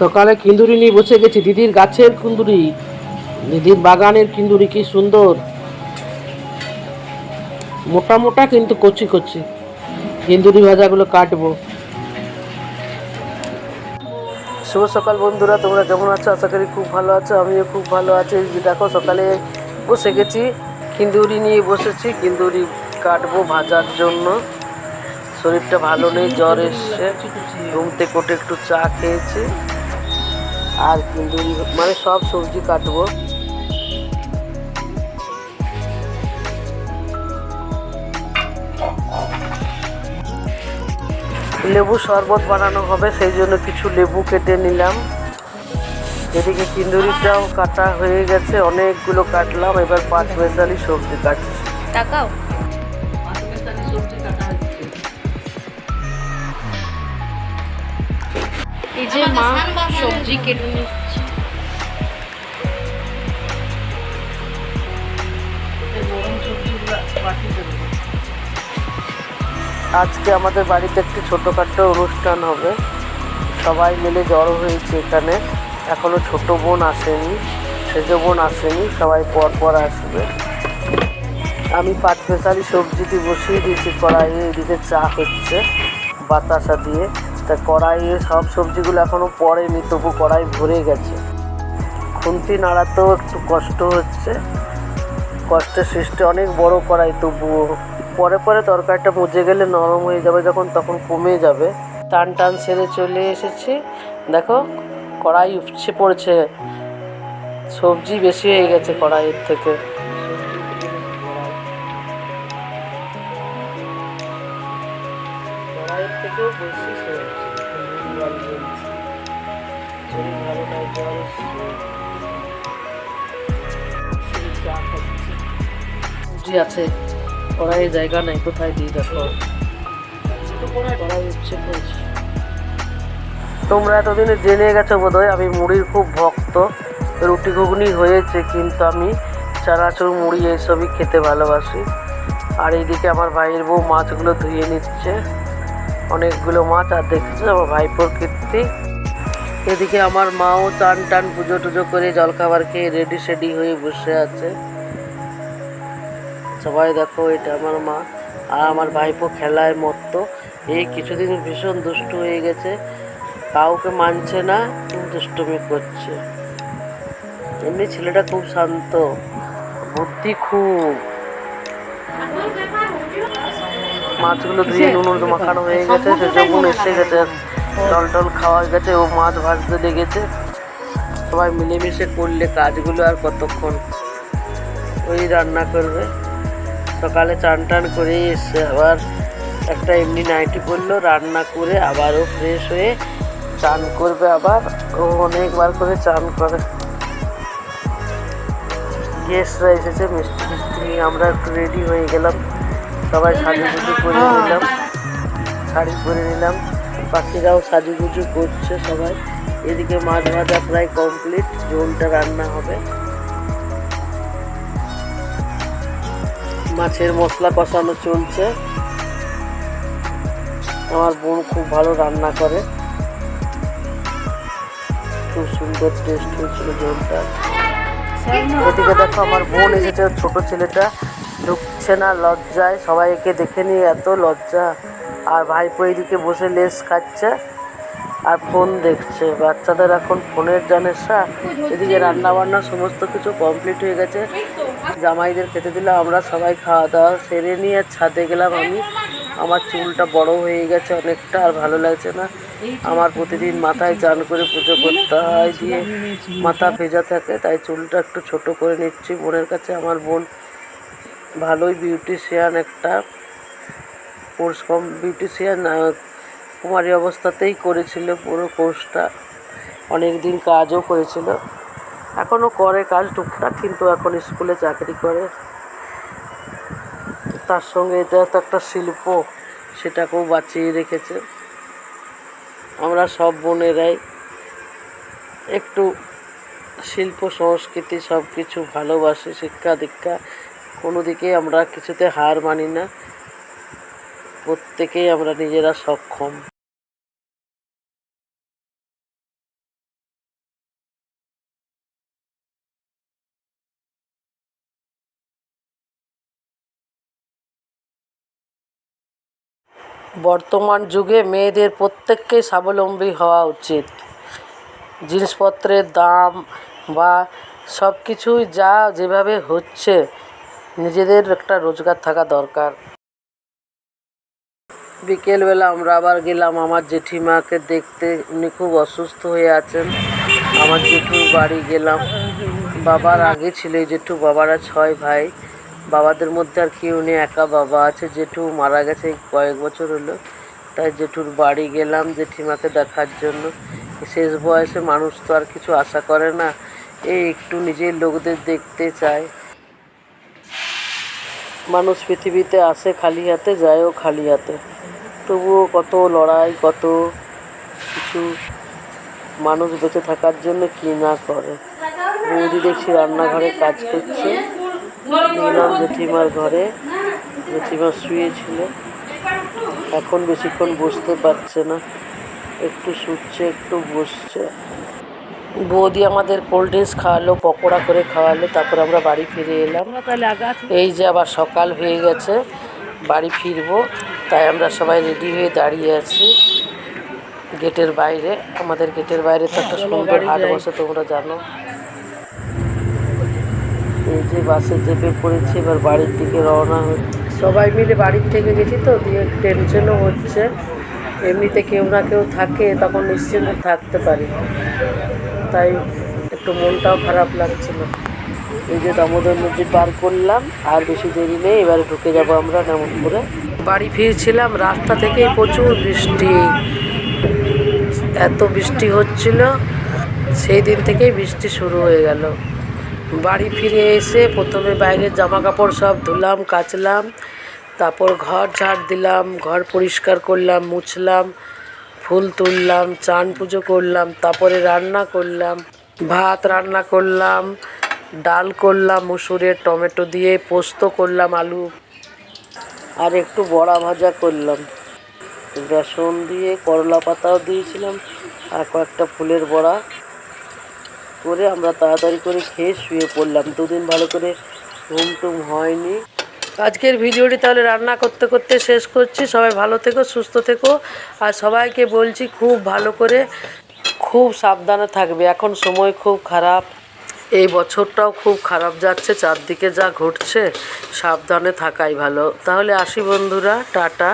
সকালে কিন্দুরি নিয়ে বসে গেছি। দিদির গাছের কুন্দুরি। দিদির বাগানের কিন্দুরি কি সুন্দর। মোটা মোটা কিন্তু কচি কচি। কিন্দুরি ভাজাগুলো কাটবো। শুভ সকাল বন্ধুরা, তোমরা কেমন আছো? আশা করি খুব ভালো আছো, আমিও খুব ভালো আছি। দেখো, সকালে বসে গেছি, কিন্দুরি নিয়ে বসেছি, কিন্দুরি কাটবো ভাজার জন্য। শরীরটা ভালো নেই, জ্বর এসছে। ঘুম থেকে উঠে একটু চা খেয়েছি। আর কিন্দুরি মানে সব সবজি কাটবো। লেবু শরবত বানানো হবে, সেই জন্য কিছু লেবু কেটে নিলাম। এদিকে কিন্দুরিটাও কাটা হয়ে গেছে, অনেকগুলো কাটলাম, এবার পাঁচ মেশালি সবজি কাটছি। যে মা সবজি কেটে নিচ্ছে। আজকে আমাদের বাড়িতে একটি ছোটোখাটো অনুষ্ঠান হবে। সবাই মিলে জড়ো হয়েছে এখানে। এখনও ছোট বোন আসেনি, সেজ বোন আসেনি, সবাই পর পর আসবে। আমি পাঁচ পেশারি সবজিটি বসিয়ে দিয়েছি, কড়াইয়ে এদিকে চা হচ্ছে, বাতাসা দিয়ে। তা কড়াইয়ে সব সবজিগুলো এখনও পড়েনি তবু কড়াই ভরে গেছে। খুন্তি নাড়াতেও একটু কষ্ট হচ্ছে। কষ্টের সৃষ্টি অনেক বড় কড়াই, তবুও পরে পরে তরকারিটা মজে গেলে নরম হয়ে যাবে যখন, তখন কমে যাবে। টান টান সেরে চলে এসেছি। দেখো, কড়াই উপচে পড়ছে। সবজি বেশি হয়ে গেছে কড়াইয়ের থেকে। থেকেও বেশি সবজি জল জ্বলছে শরীর ভালো নাই জ্বর এসছে চা খাচ্ছি। সবজি আছে। জায়গা নাই কোথায় দিই দেখো। কড়াই তোমরা এতদিনে জেনে গেছো বোধহয় আমি মুড়ির খুব ভক্ত। রুটি ঘুগনি হয়েছে কিন্তু আমি চানাচুর মুড়ি এইসবই খেতে ভালোবাসি। আর এইদিকে আমার ভাইয়ের বউ মাছগুলো ধুয়ে নিচ্ছে। অনেকগুলো মাছ আর দেখছ আমার ভাইপোর কীর্তি? এদিকে আমার মাও টান টান পুজো টুজো করে জলখাবার খেয়ে রেডি সেডি হয়ে বসে আছে। সবাই দেখো, এটা আমার মা আর আমার ভাইপো খেলায় মত্ত। এই কিছুদিন ভীষণ দুষ্টু হয়ে গেছে। কাউকে মানছে না, দুষ্টুমি করছে। এমনি ছেলেটা খুব শান্ত, বুদ্ধি খুব। মাছগুলো ধুয়ে নুন হলুদ মাখানো হয়ে গেছে সে যখন এসে গেছে টল টল খাওয়া গেছে ও মাছ ভাজতে লেগেছে। সবাই মিলেমিশে করলে কাজগুলো আর কতক্ষণ? ওই রান্না করবে। সকালে চান টান করে এসে আবার একটা এমনি নাইটি পরলো রান্না করে আবারও ফ্রেশ হয়ে চান করবে আবার। ও অনেকবার করে চান করে। গেস্টরা এসেছে মিষ্টি মিষ্টি আমরা একটু রেডি হয়ে গেলাম। সবাই সাজুগুজু করে নিলাম। শাড়ি পরে নিলাম। পাখিরাও সাজুগুজু করছে সবাই। এদিকে মাছ ভাজা প্রায় কমপ্লিট ঝোলটা রান্না হবে। মাছের মশলা কষানো চলছে। আমার বোন খুব ভালো রান্না করে। খুব সুন্দর টেস্ট হয়েছিল ঝোলটা এদিকে দেখো আমার বোন এসেছে ছোট ছেলেটা। ঢুকছে না লজ্জায়। সবাইকে দেখে নিয়ে এত লজ্জা। আর ভাইপো এদিকে বসে লেস খাচ্ছে আর ফোন দেখছে। বাচ্চাদের এখন ফোনের জানেসা? এদিকে রান্না বান্না সমস্ত কিছু কমপ্লিট হয়ে গেছে। জামাইদের খেতে দিলাম, আমরা সবাই খাওয়া দাওয়া সেরে নিয়ে ছাদে গেলাম আমি। আমার চুলটা বড় হয়ে গেছে অনেকটা আর ভালো লাগছে না। আমার প্রতিদিন মাথায় চান করে পুজো করতে হয় দিয়ে মাথা ভেজা থাকে, তাই চুলটা একটু ছোট করে নিচ্ছি বোনের কাছে। আমার বোন ভালোই বিউটিশিয়ান একটা কোর্স কম বিউটিশিয়ান কুমারী অবস্থাতেই করেছিল পুরো কোর্সটা অনেক দিন কাজও করেছিল। এখনও করে কাজ টুকটাক, কিন্তু এখন স্কুলে চাকরি করে। তার সঙ্গে এটা তো একটা শিল্প, সেটাকেও বাঁচিয়ে রেখেছে। আমরা সব বোনেরাই একটু শিল্প, সংস্কৃতি সব কিছু ভালোবাসি, শিক্ষা দীক্ষা। কোনো দিকে আমরা কিছুতে হার মানি না। প্রত্যেকেই আমরা নিজেরা সক্ষম। বর্তমান যুগে মেয়েদের প্রত্যেককেই স্বাবলম্বী হওয়া উচিত। জিনিসপত্রের দাম বা সব কিছুই যা যেভাবে হচ্ছে নিজেদের একটা রোজগার থাকা দরকার। বিকেলবেলা আমরা আবার গেলাম, আমার জেঠিমাকে দেখতে। উনি খুব অসুস্থ হয়ে আছেন। আমার জেঠুর বাড়ি গেলাম। বাবার আগে ছিল জেঠু, বাবারা ছয় ভাই। বাবাদের মধ্যে আর কেউ নেই একা বাবা আছে। জেঠু মারা গেছে কয়েক বছর হলো। তাই জেঠুর বাড়ি গেলাম জেঠিমাকে দেখার জন্য। শেষ বয়সে মানুষ তো আর কিছু আশা করে না। এই একটু নিজের লোকদের দেখতে চায়। মানুষ পৃথিবীতে আসে খালি হাতে, যায়ও খালি হাতে। তবুও কত লড়াই, কত কিছু মানুষ বেঁচে থাকার জন্য কি না করে। বৌদি দেখছি রান্নাঘরে কাজ করছে। গেলাম জেঠিমার ঘরে, জেঠিমা শুয়েছিল। এখন বেশিক্ষণ বসতে পারছে না। একটু শুচ্ছে, একটু বসছে। বৌদি আমাদের কোল্ড ড্রিঙ্কস খাওয়ালো পকোড়া করে খাওয়ালো তারপর আমরা বাড়ি ফিরে এলাম। এই যে আবার সকাল হয়ে গেছে বাড়ি ফিরবো তাই আমরা সবাই রেডি হয়ে দাঁড়িয়ে আছি। গেটের বাইরে আমাদের গেটের বাইরে তো একটা সুন্দর হাট বসে তোমরা জানো। এই যে বাসে চেপে পড়েছি এবার বাড়ির দিকে রওনা হচ্ছে সবাই মিলে বাড়ির থেকে গেছি তো দিয়ে টেনশনও হচ্ছে। এমনিতে কেউ না কেউ থাকে তখন নিশ্চিন্ত থাকতে পারি। তাই একটু মনটাও খারাপ লাগছিল। এই যে দামোদর নদী পার করলাম, আর বেশি দেরি নেই, এবারে ঢুকে যাব আমরা নামপুরে বাড়ি ফিরছিলাম, রাস্তা থেকে প্রচুর বৃষ্টি। এত বৃষ্টি হচ্ছিল, সেই দিন থেকেই বৃষ্টি শুরু হয়ে গেল। বাড়ি ফিরে এসে প্রথমে বাইরের জামা কাপড় সব ধুলাম, কাচলাম, তারপর ঘর ঝাড় দিলাম, ঘর পরিষ্কার করলাম, মুছলাম। ফুল তুললাম, চান পুজো করলাম, তারপরে রান্না করলাম, ভাত রান্না করলাম, ডাল করলাম, মুসুরের টমেটো দিয়ে পোস্ত করলাম, আলু, আর একটু বড়া ভাজা করলাম। বেসন দিয়ে করলা পাতাও দিয়েছিলাম, আর কয়েকটা ফুলের বড়া করে আমরা তাড়াতাড়ি করে খেয়ে শুয়ে পড়লাম। দুদিন ভালো করে ঘুম টুম হয়নি। আজকের ভিডিওটি তাহলে রান্না করতে করতে শেষ করছি। সবাই ভালো থেকো, সুস্থ থেকো। আর সবাইকে বলছি, খুব ভালো করে খুব সাবধানে থাকবে। এখন সময় খুব খারাপ। এই বছরটাও খুব খারাপ যাচ্ছে। চারদিকে যা ঘটছে, সাবধানে থাকাই ভালো। তাহলে আসি বন্ধুরা, টাটা।